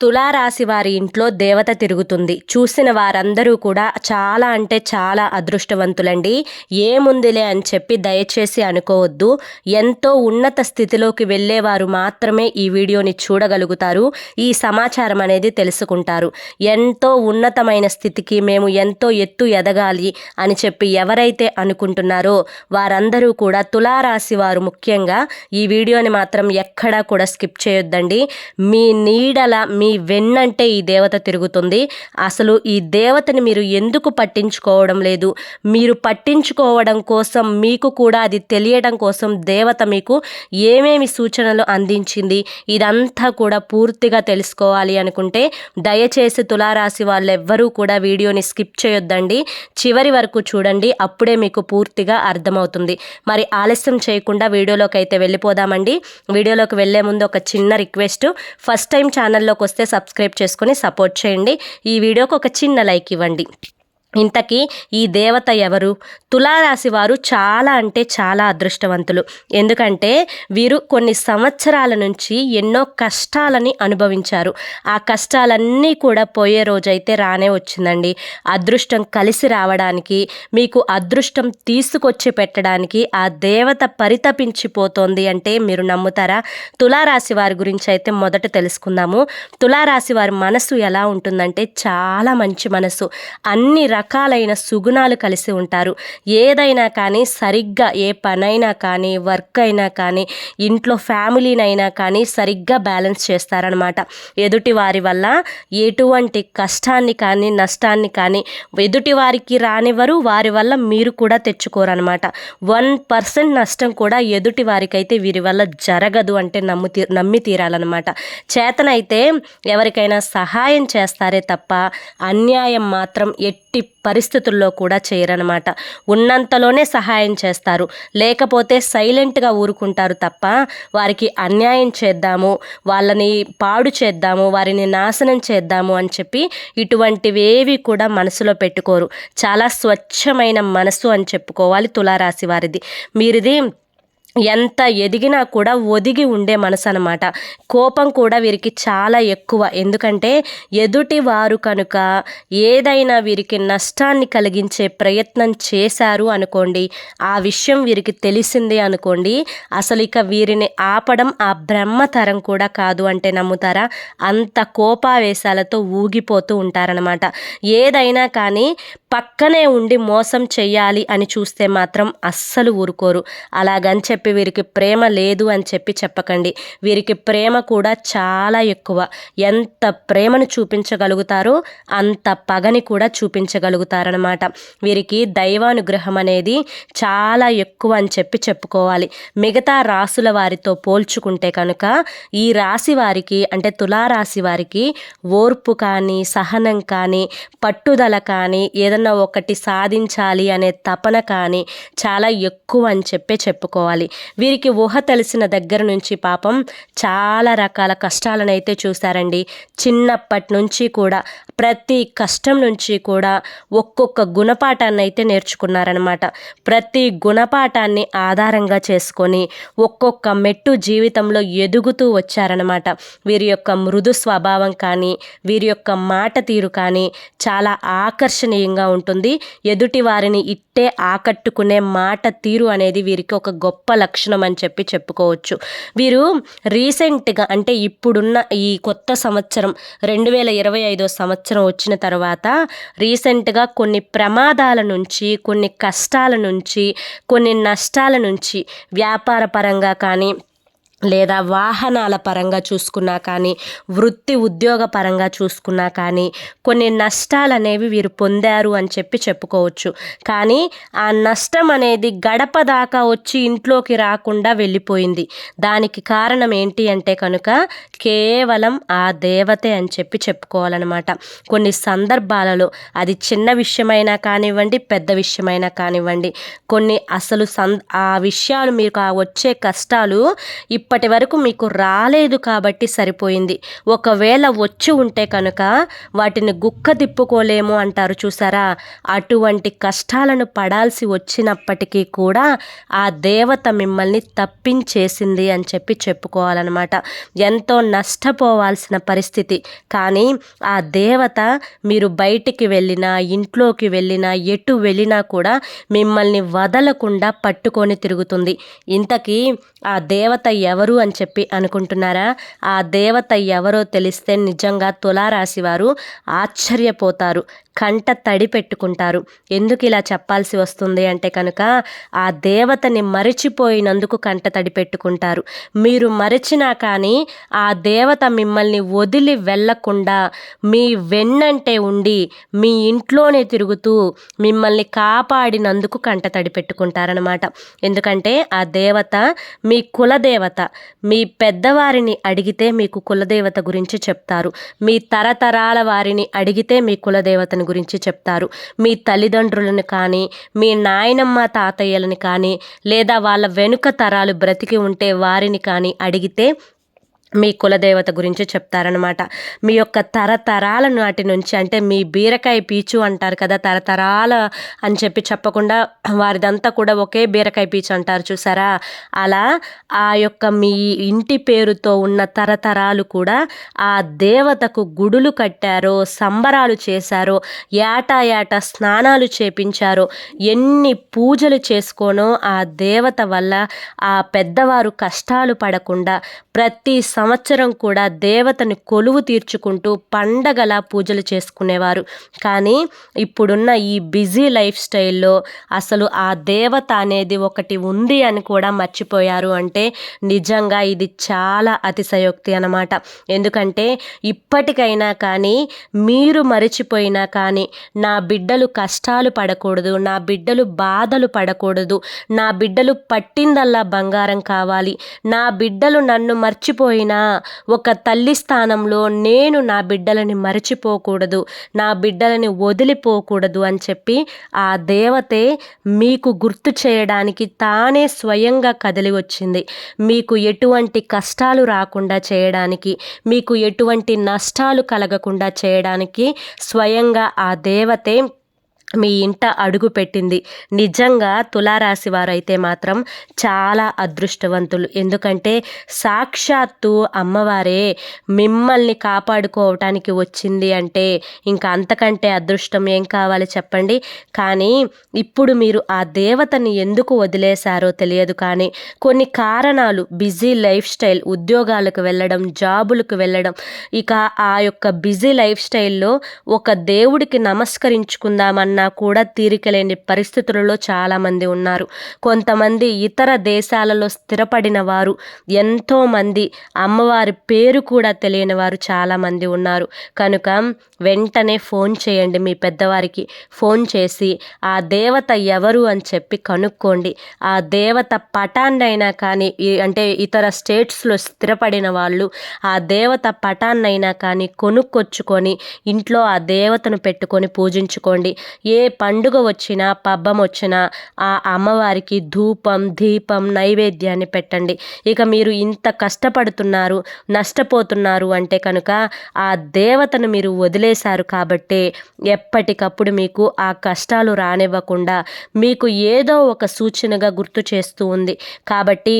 తులారాశి వారి ఇంట్లో దేవత తిరుగుతుంది. చూసిన వారందరూ కూడా చాలా అంటే చాలా అదృష్టవంతులండి. ఏముందిలే అని చెప్పి దయచేసి అనుకోవద్దు. ఎంతో ఉన్నత స్థితిలోకి వెళ్ళేవారు మాత్రమే ఈ వీడియోని చూడగలుగుతారు. ఈ సమాచారం అనేది తెలుసుకుంటారు. ఎంతో ఉన్నతమైన స్థితికి మేము ఎంతో ఎత్తు ఎదగాలి అని చెప్పి ఎవరైతే అనుకుంటున్నారో వారందరూ కూడా తులారాశి వారు ముఖ్యంగా ఈ వీడియోని మాత్రం ఎక్కడా కూడా స్కిప్ చేయొద్దండి. మీ నీడల మీ మీ వెన్నంటే ఈ దేవత తిరుగుతుంది. అసలు ఈ దేవతని మీరు ఎందుకు పట్టించుకోవడం లేదు? మీరు పట్టించుకోవడం కోసం మీకు కూడా అది తెలియడం కోసం దేవత మీకు ఏమేమి సూచనలు అందించింది? ఇదంతా కూడా పూర్తిగా తెలుసుకోవాలి అనుకుంటే దయచేసి తులారాశి వాళ్ళు ఎవ్వరూ కూడా వీడియోని స్కిప్ చేయొద్దండి. చివరి వరకు చూడండి అప్పుడే మీకు పూర్తిగా అర్థమవుతుంది. మరి ఆలస్యం చేయకుండా వీడియోలోకి అయితే వెళ్ళిపోదామండి. వీడియోలోకి వెళ్ళే ముందు ఒక చిన్న రిక్వెస్ట్. ఫస్ట్ టైం ఛానల్లోకి వస్తే సబ్స్క్రైబ్ చేసుకొని సపోర్ట్ చేయండి. ఈ వీడియోకి ఒక చిన్న లైక్ ఇవ్వండి. ఇంతకీ ఈ దేవత ఎవరు? తులారాశి వారు చాలా అంటే చాలా అదృష్టవంతులు. ఎందుకంటే వీరు కొన్ని సంవత్సరాల నుంచి ఎన్నో కష్టాలని అనుభవించారు. ఆ కష్టాలన్నీ కూడా పోయే రోజైతే రానే వచ్చిందండి. అదృష్టం కలిసి రావడానికి మీకు అదృష్టం తీసుకొచ్చి పెట్టడానికి ఆ దేవత పరితపించిపోతోంది అంటే మీరు నమ్ముతారా? తులారాశి వారి గురించి అయితే మొదట తెలుసుకుందాము. తులారాశి వారి మనసు ఎలా ఉంటుందంటే చాలా మంచి మనసు. అన్ని రకాలైన సుగుణాలు కలిసి ఉంటారు. ఏదైనా కానీ సరిగ్గా ఏ పనైనా కానీ వర్క్ అయినా కానీ ఇంట్లో ఫ్యామిలీనైనా కానీ సరిగ్గా బ్యాలెన్స్ చేస్తారనమాట. ఎదుటి వారి వల్ల ఎటువంటి కష్టాన్ని కానీ నష్టాన్ని కానీ ఎదుటి వారికి రానివ్వరు వారి వల్ల మీరు కూడా తెచ్చుకోరనమాట. వన్ పర్సెంట్ నష్టం కూడా ఎదుటి వారికైతే వీరి వల్ల జరగదు అంటే నమ్ము తీ నమ్మి తీరాలన్నమాట చేతనైతే ఎవరికైనా సహాయం చేస్తారే తప్ప అన్యాయం మాత్రం ఎట్టి పరిస్థితుల్లో కూడా చేయరనమాట ఉన్నంతలోనే సహాయం చేస్తారు. లేకపోతే సైలెంట్గా ఊరుకుంటారు తప్ప వారికి అన్యాయం చేద్దాము వాళ్ళని పాడు చేద్దాము వారిని నాశనం చేద్దాము అని చెప్పి ఇటువంటివేవి కూడా మనసులో పెట్టుకోరు. చాలా స్వచ్ఛమైన మనసు అని చెప్పుకోవాలి తులారాశి వారిది. మీరిది ఎంత ఎదిగినా కూడా ఒదిగి ఉండే మనసు అనమాట కోపం కూడా వీరికి చాలా ఎక్కువ. ఎందుకంటే ఎదుటి వారు కనుక ఏదైనా వీరికి నష్టాన్ని కలిగించే ప్రయత్నం చేశారు అనుకోండి ఆ విషయం వీరికి తెలిసిందే అనుకోండి అసలు ఇక వీరిని ఆపడం ఆ బ్రహ్మతరం కూడా కాదు అంటే నమ్ముతారా? అంత కోపావేశాలతో ఊగిపోతూ ఉంటారనమాట ఏదైనా కానీ పక్కనే ఉండి మోసం చేయాలి అని చూస్తే మాత్రం అస్సలు ఊరుకోరు. అలాగని చెప్పి వీరికి ప్రేమ లేదు అని చెప్పి చెప్పకండి. వీరికి ప్రేమ కూడా చాలా ఎక్కువ. ఎంత ప్రేమను చూపించగలుగుతారో అంత పగని కూడా చూపించగలుగుతారనమాట వీరికి దైవానుగ్రహం అనేది చాలా ఎక్కువ అని చెప్పి చెప్పుకోవాలి. మిగతా రాసుల వారితో పోల్చుకుంటే కనుక ఈ రాశి వారికి అంటే తులారాశి వారికి ఓర్పు కానీ సహనం కానీ పట్టుదల కానీ ఏదన్నా ఒకటి సాధించాలి అనే తపన కానీ చాలా ఎక్కువ అని చెప్పే చెప్పుకోవాలి. వీరికి ఊహ తెలిసిన దగ్గర నుంచి పాపం చాలా రకాల కష్టాలను అయితే చూశారండి. చిన్నప్పటి నుంచి కూడా ప్రతి కష్టం నుంచి కూడా ఒక్కొక్క గుణపాఠాన్ని అయితే నేర్చుకున్నారనమాట ప్రతి గుణపాఠాన్ని ఆధారంగా చేసుకొని ఒక్కొక్క మెట్టు జీవితంలో ఎదుగుతూ వచ్చారనమాట వీరి యొక్క మృదు స్వభావం కానీ వీరి యొక్క మాట తీరు కానీ చాలా ఆకర్షణీయంగా ఉంటుంది. ఎదుటి వారిని ఇట్టే ఆకట్టుకునే మాట తీరు అనేది వీరికి ఒక గొప్ప లక్షణం అని చెప్పి చెప్పుకోవచ్చు. వీరు రీసెంట్గా అంటే ఇప్పుడున్న ఈ కొత్త సంవత్సరం రెండు వేల ఇరవై ఐదో సంవత్సరం వచ్చిన తర్వాత రీసెంట్గా కొన్ని ప్రమాదాల నుంచి కొన్ని కష్టాల నుంచి కొన్ని నష్టాల నుంచి వ్యాపార పరంగా కానీ లేదా వాహనాల పరంగా చూసుకున్నా కానీ వృత్తి ఉద్యోగ పరంగా చూసుకున్నా కానీ కొన్ని నష్టాలు అనేవి వీరు పొందారు అని చెప్పి చెప్పుకోవచ్చు. కానీ ఆ నష్టం అనేది గడప దాకా వచ్చి ఇంట్లోకి రాకుండా వెళ్ళిపోయింది. దానికి కారణం ఏంటి అంటే కనుక కేవలం ఆ దేవతే అని చెప్పి చెప్పుకోవాలన్నమాట. కొన్ని సందర్భాలలో అది చిన్న విషయమైనా కానివ్వండి పెద్ద విషయమైనా కానివ్వండి కొన్ని అసలు సం ఆ విషయాలు మీకు ఆ వచ్చే కష్టాలు ఇప్పటి వరకు మీకు రాలేదు కాబట్టి సరిపోయింది. ఒకవేళ వచ్చి ఉంటే కనుక వాటిని గుక్క తిప్పుకోలేము అంటారు చూసారా? అటువంటి కష్టాలను పడాల్సి వచ్చినప్పటికీ కూడా ఆ దేవత మిమ్మల్ని తప్పించేసింది అని చెప్పి చెప్పుకోవాలన్నమాట. ఎంతో నష్టపోవాల్సిన పరిస్థితి. కానీ ఆ దేవత మీరు బయటికి వెళ్ళినా ఇంట్లోకి వెళ్ళినా ఎటు వెళ్ళినా కూడా మిమ్మల్ని వదలకుండా పట్టుకొని తిరుగుతుంది. ఇంతకీ ఆ దేవత ఎవరు ఎవరు అని చెప్పి అనుకుంటున్నారా? ఆ దేవత ఎవరో తెలిస్తే నిజంగా తులారాశి వారు ఆశ్చర్యపోతారు. కంట తడి పెట్టుకుంటారు. ఎందుకు ఇలా చెప్పాల్సి వస్తుంది అంటే కనుక ఆ దేవతని మరిచిపోయినందుకు కంట తడి పెట్టుకుంటారు. మీరు మరిచినా కానీ ఆ దేవత మిమ్మల్ని వదిలి వెళ్ళకుండా మీ వెన్నంటే ఉండి మీ ఇంట్లోనే తిరుగుతూ మిమ్మల్ని కాపాడినందుకు కంట తడి పెట్టుకుంటారనమాట ఎందుకంటే ఆ దేవత మీ కులదేవత మీ పెద్దవారిని అడిగితే మీకు కులదేవత గురించి చెప్తారు. మీ తరతరాల వారిని అడిగితే మీ కులదేవతను గురించి చెప్తారు. మీ తల్లిదండ్రులను కానీ మీ నాయనమ్మ తాతయ్యలను కానీ లేదా వాళ్ళ వెనుక తరాలు బ్రతికి ఉంటే వారిని కానీ అడిగితే మీ కులదేవత గురించి చెప్తారనమాట మీ యొక్క తరతరాల నాటి నుంచి అంటే మీ బీరకాయ పీచు అంటారు కదా తరతరాల అని చెప్పి చెప్పకుండా వారిదంతా కూడా ఒకే బీరకాయ పీచు అంటారు చూసారా? అలా ఆ యొక్క మీ ఇంటి పేరుతో ఉన్న తరతరాలు కూడా ఆ దేవతకు గుడులు కట్టారో సంబరాలు చేశారో ఏటా ఏటా స్నానాలు చేపించారో ఎన్ని పూజలు చేసుకోనో ఆ దేవత వల్ల ఆ పెద్దవారు కష్టాలు పడకుండా ప్రతి సంవత్సరం కూడా దేవతని కొలువు తీర్చుకుంటూ పండగలా పూజలు చేసుకునేవారు. కానీ ఇప్పుడున్న ఈ బిజీ లైఫ్ స్టైల్లో అసలు ఆ దేవత అనేది ఒకటి ఉంది అని కూడా మర్చిపోయారు అంటే నిజంగా ఇది చాలా అతిశయోక్తి అనమాట ఎందుకంటే ఇప్పటికైనా కానీ మీరు మరిచిపోయినా కానీ నా బిడ్డలు కష్టాలు పడకూడదు నా బిడ్డలు బాధలు పడకూడదు నా బిడ్డలు పట్టిందల్లా బంగారం కావాలి నా బిడ్డలు నన్ను మర్చిపోయిన ఒక తల్లి స్థానంలో నేను నా బిడ్డలని మరచిపోకూడదు నా బిడ్డలని వదిలిపోకూడదు అని చెప్పి ఆ దేవతే మీకు గుర్తు చేయడానికి తానే స్వయంగా కదిలి వచ్చింది. మీకు ఎటువంటి కష్టాలు రాకుండా చేయడానికి మీకు ఎటువంటి నష్టాలు కలగకుండా చేయడానికి స్వయంగా ఆ దేవతే మీ ఇంట అడుగు పెట్టింది. నిజంగా తులారాశి వారైతే మాత్రం చాలా అదృష్టవంతులు. ఎందుకంటే సాక్షాత్తు అమ్మవారే మిమ్మల్ని కాపాడుకోవటానికి వచ్చింది అంటే ఇంకా అంతకంటే అదృష్టం ఏం కావాలి చెప్పండి. కానీ ఇప్పుడు మీరు ఆ దేవతని ఎందుకు వదిలేశారో తెలియదు కానీ కొన్ని కారణాలు బిజీ లైఫ్ స్టైల్ ఉద్యోగాలకు వెళ్ళడం జాబులకు వెళ్ళడం ఇక ఆ యొక్క బిజీ లైఫ్ స్టైల్లో ఒక దేవుడికి నమస్కరించుకుందామన్న ఉన్నా కూడా తీరికలేని పరిస్థితులలో చాలామంది ఉన్నారు. కొంతమంది ఇతర దేశాలలో స్థిరపడిన వారు ఎంతోమంది అమ్మవారి పేరు కూడా తెలియని వారు చాలామంది ఉన్నారు. కనుక వెంటనే ఫోన్ చేయండి మీ పెద్దవారికి. ఫోన్ చేసి ఆ దేవత ఎవరు? అని చెప్పి కనుక్కోండి. ఆ దేవత పటాన్నైనా కానీ అంటే ఇతర స్టేట్స్లో స్థిరపడిన వాళ్ళు ఆ దేవత పటాన్నైనా కానీ కొనుక్కొచ్చుకొని ఇంట్లో ఆ దేవతను పెట్టుకొని పూజించుకోండి. ఏ పండుగ వచ్చినా పబ్బం వచ్చినా ఆ అమ్మవారికి ధూపం దీపం నైవేద్యాన్ని పెట్టండి. ఇక మీరు ఇంత కష్టపడుతున్నారు నష్టపోతున్నారు అంటే కనుక ఆ దేవతను మీరు వదిలేశారు కాబట్టే ఎప్పటికప్పుడు మీకు ఆ కష్టాలు రానివ్వకుండా మీకు ఏదో ఒక సూచనగా గుర్తు చేస్తూ ఉంది. కాబట్టి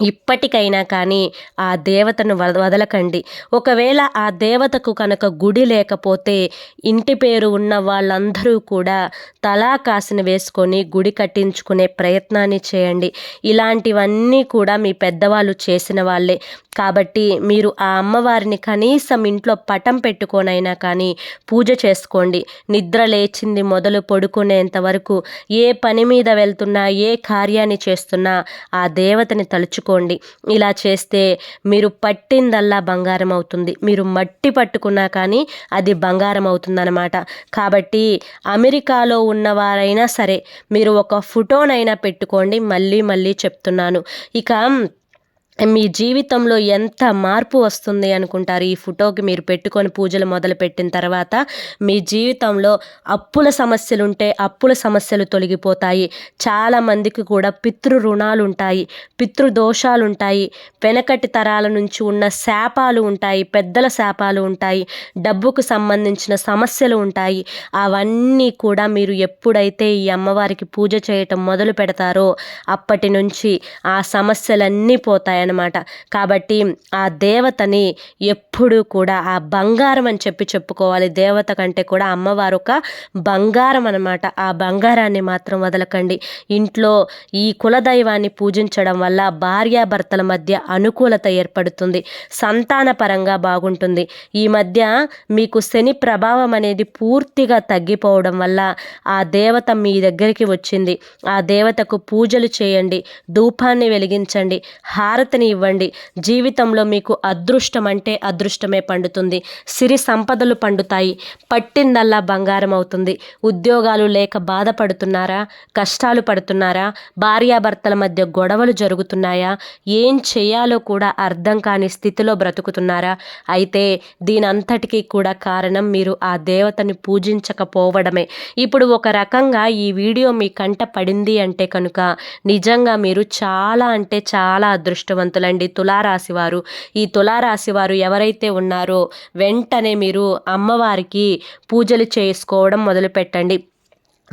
ఇప్పటికైనా కానీ ఆ దేవతను వదలకండి. ఒకవేళ ఆ దేవతకు కనుక గుడి లేకపోతే ఇంటి పేరు ఉన్న వాళ్ళందరూ కూడా తలా కాసిన వేసుకొని గుడి కట్టించుకునే ప్రయత్నాన్ని చేయండి. ఇలాంటివన్నీ కూడా మీ పెద్దవాళ్ళు చేసిన వాళ్ళే. కాబట్టి మీరు ఆ అమ్మవారిని కనీసం ఇంట్లో పటం పెట్టుకోనైనా కానీ పూజ చేసుకోండి. నిద్ర లేచింది మొదలు పడుకునేంత వరకు ఏ పని మీద వెళ్తున్నా ఏ కార్యాన్ని చేస్తున్నా ఆ దేవతని తలుచుకోండి ఇలా చేస్తే మీరు పట్టిందల్లా బంగారం అవుతుంది. మీరు మట్టి పట్టుకున్నా కానీ అది బంగారం అవుతుందన్నమాట. కాబట్టి అమెరికాలో ఉన్నవారైనా సరే మీరు ఒక ఫోటోనైనా పెట్టుకోండి. మళ్ళీ మళ్ళీ చెప్తున్నాను. ఇక మీ జీవితంలో ఎంత మార్పు వస్తుంది అనుకుంటారు? ఈ ఫోటోకి మీరు పెట్టుకొని పూజలు మొదలుపెట్టిన తర్వాత మీ జీవితంలో అప్పుల సమస్యలు ఉంటే అప్పుల సమస్యలు తొలగిపోతాయి. చాలామందికి కూడా పితృ రుణాలు ఉంటాయి పితృ దోషాలు ఉంటాయి వెనకటి తరాల నుంచి ఉన్న శాపాలు ఉంటాయి పెద్దల శాపాలు ఉంటాయి డబ్బుకు సంబంధించిన సమస్యలు ఉంటాయి. అవన్నీ కూడా మీరు ఎప్పుడైతే ఈ అమ్మవారికి పూజ చేయటం మొదలు పెడతారో అప్పటి నుంచి ఆ సమస్యలన్నీ పోతాయి. ఉంటాయన్నమాట కాబట్టి ఆ దేవతని ఎప్పుడూ కూడా ఆ బంగారం అని చెప్పి చెప్పుకోవాలి. దేవత కంటే కూడా అమ్మవారు ఒక బంగారం అనమాట ఆ బంగారాన్ని మాత్రం వదలకండి. ఇంట్లో ఈ కులదైవాన్ని పూజించడం వల్ల భార్యాభర్తల మధ్య అనుకూలత ఏర్పడుతుంది. సంతాన పరంగా బాగుంటుంది. ఈ మధ్య మీకు శని ప్రభావం అనేది పూర్తిగా తగ్గిపోవడం వల్ల ఆ దేవత మీ దగ్గరికి వచ్చింది. ఆ దేవతకు పూజలు చేయండి. ధూపాన్ని వెలిగించండి. హారతిని ఇవ్వండి. జీవితంలో మీకు అదృష్టం అంటే అదృష్టమే పండుతుంది. సిరి సంపదలు పండుతాయి. పట్టిందల్లా బంగారం అవుతుంది. ఉద్యోగాలు లేక బాధపడుతున్నారా? కష్టాలు పడుతున్నారా? భార్యాభర్తల మధ్య గొడవలు జరుగుతున్నాయా? ఏం చేయాలో కూడా అర్థం కాని స్థితిలో బ్రతుకుతున్నారా? అయితే దీనంతటికీ కూడా కారణం మీరు ఆ దేవతని పూజించకపోవడమే. ఇప్పుడు ఒక రకంగా ఈ వీడియో మీ కంట పడింది అంటే కనుక నిజంగా మీరు చాలా అంటే చాలా అదృష్టవంతులండి తులారాశి వారు ఈ తులారాశి వారు ఎవరైతే ఉన్నారో వెంటనే మీరు అమ్మవారికి పూజలు చేసుకోవడం మొదలుపెట్టండి.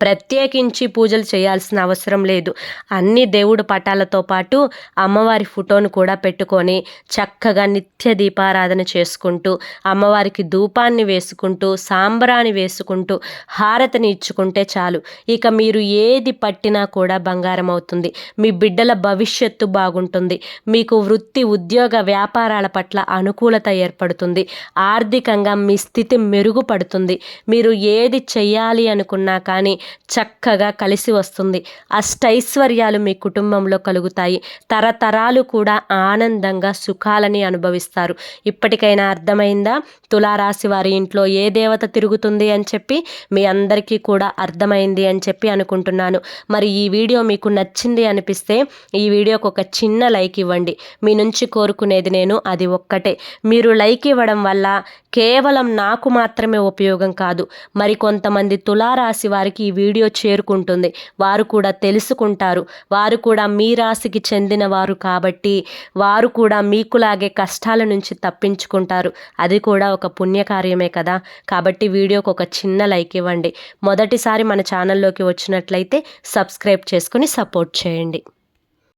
ప్రత్యేకించి పూజలు చేయాల్సిన అవసరం లేదు. అన్ని దేవుడు పటాలతో పాటు అమ్మవారి ఫోటోను కూడా పెట్టుకొని చక్కగా నిత్య దీపారాధన చేసుకుంటూ అమ్మవారికి ధూపాన్ని వేసుకుంటూ సాంబ్రాన్ని వేసుకుంటూ హారతిని ఇచ్చుకుంటే చాలు. ఇక మీరు ఏది పట్టినా కూడా బంగారం అవుతుంది. మీ బిడ్డల భవిష్యత్తు బాగుంటుంది. మీకు వృత్తి ఉద్యోగ వ్యాపారాల పట్ల అనుకూలత ఏర్పడుతుంది. ఆర్థికంగా మీ స్థితి మెరుగుపడుతుంది. మీరు ఏది చెయ్యాలి అనుకున్నా కానీ చక్కగా కలిసి వస్తుంది. అష్టైశ్వర్యాలు మీ కుటుంబంలో కలుగుతాయి. తరతరాలు కూడా ఆనందంగా సుఖాలని అనుభవిస్తారు. ఇప్పటికైనా అర్థమైందా? తులారాశి వారి ఇంట్లో ఏ దేవత తిరుగుతుంది అని చెప్పి మీ అందరికీ కూడా అర్థమైంది అని చెప్పి అనుకుంటున్నాను. మరి ఈ వీడియో మీకు నచ్చింది అనిపిస్తే ఈ వీడియోకి ఒక చిన్న లైక్ ఇవ్వండి. మీ నుంచి కోరుకునేది నేను అది ఒక్కటే. మీరు లైక్ ఇవ్వడం వల్ల కేవలం నాకు మాత్రమే ఉపయోగం కాదు. మరి కొంతమంది తులారాశి వారికి వారికి ఈ వీడియో చేరుకుంటుంది. వారు కూడా తెలుసుకుంటారు. వారు కూడా మీ రాశికి చెందిన వారు కాబట్టి వారు కూడా మీకులాగే కష్టాల నుంచి తప్పించుకుంటారు. అది కూడా ఒక పుణ్యకార్యమే కదా. కాబట్టి వీడియోకి ఒక చిన్న లైక్ ఇవ్వండి. మొదటిసారి మన ఛానల్లోకి వచ్చినట్లయితే సబ్స్క్రైబ్ చేసుకుని సపోర్ట్ చేయండి.